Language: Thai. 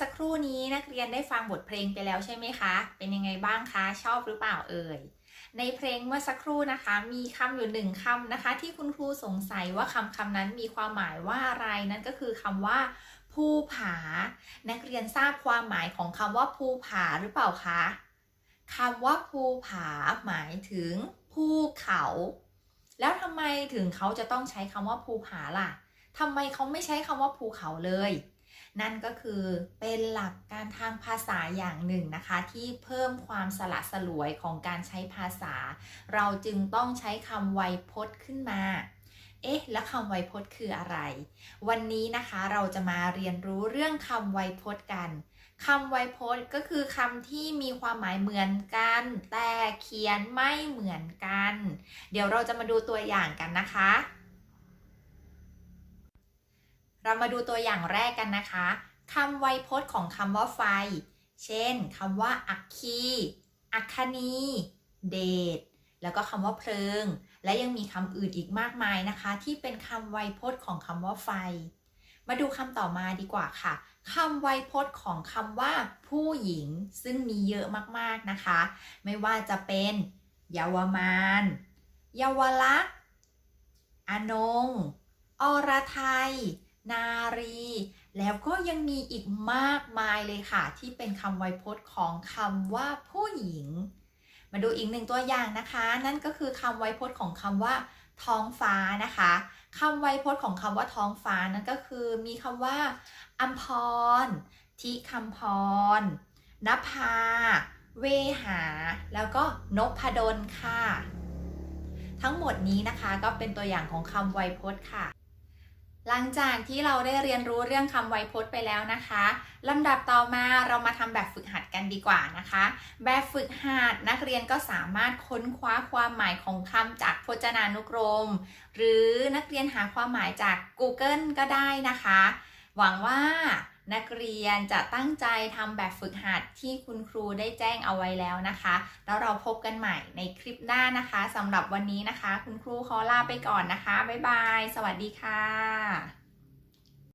สักครู่นี้นักเรียนได้ฟังบทเพลงไปแล้วใช่ไหมคะ เป็นยังไงบ้างคะ ชอบหรือเปล่าเอ่ย ในเพลงเมื่อสักครู่นะคะ มีคำอยู่หนึ่งคำนะคะ ที่คุณครูสงสัยว่าคำคำนั้นมีความหมายว่าอะไรนั่นก็คือคำว่าภูผา นักเรียนทราบความหมายของคำว่าภูผาหรือเปล่าคะคำว่าภูผาหมายถึงภูเขา แล้วทำไมถึงเขาจะต้องใช้คำว่าภูผาล่ะ ทำไมเขาไม่ใช้คำว่าภูเขาเลย นั่นก็คือเป็นหลักการทางภาษาอย่างหนึ่งนะคะ ที่เพิ่มความสละสลวยของการใช้ภาษา เราจึงต้องใช้คำไวยพจน์ขึ้นมาเอ๊ะ แล้วคำไวยพจน์คืออะไร วันนี้นะคะเราจะมาเรียนรู้เรื่องคำไวยพจน์กันคำไวยพจน์ก็คือคำที่มีความหมายเหมือนกัน แต่เขียนไม่เหมือนกัน เดี๋ยวเราจะมาดูตัวอย่างกันนะคะ เรามาดูตัวอย่างแรกกันนะคะคำไวยพจน์ของคำว่าไฟ เช่นคำว่าอัคคีอัคคณี เดชแล้วก็คำว่าเพลิง และยังมีคำอื่นอีกมากมายนะคะ ที่เป็นคำไวยพจน์ของคำว่าไฟ มาดูคำต่อมาดีกว่าค่ะคำไวยพจน์ของคำว่าผู้หญิง ซึ่งมีเยอะมากๆนะคะ ไม่ว่าจะเป็นเยาวมานเยาวลักษณ์อนง อรไทย นารี แล้วก็ยังมีอีกมากมายเลยค่ะ ที่เป็นคำไวยพจน์ของคำว่าผู้หญิง มาดูอีกหนึ่งตัวอย่างนะคะ นั่นก็คือคำไวยพจน์ของคำว่า ท้องฟ้านะคะคำไวยพจน์ของคำว่าท้องฟ้านั่นก็คือมีคำว่าอัมพรทิคำพรนภา เวหา แล้วก็นพดลค่ะ ทั้งหมดนี้นะคะก็เป็นตัวอย่างของคำไวยพจน์ค่ะ หลังจากที่เราได้เรียนรู้เรื่องคำไวยพจน์ไปแล้วนะคะลำดับต่อมาเรามาทำแบบฝึกหัดกันดีกว่านะคะ แบบฝึกหัดนักเรียนก็สามารถค้นคว้าความหมายของคำจากพจนานุกรม หรือนักเรียนหาความหมายจาก Google ก็ได้นะคะ หวังว่านักเรียนจะตั้งใจทำแบบฝึกหัดที่คุณครูได้แจ้งเอาไว้แล้วนะคะ แล้วเราพบกันใหม่ในคลิปหน้านะคะสำหรับวันนี้นะคะ คุณครูขอลาไปก่อนนะคะ บ๊ายบาย สวัสดีค่ะ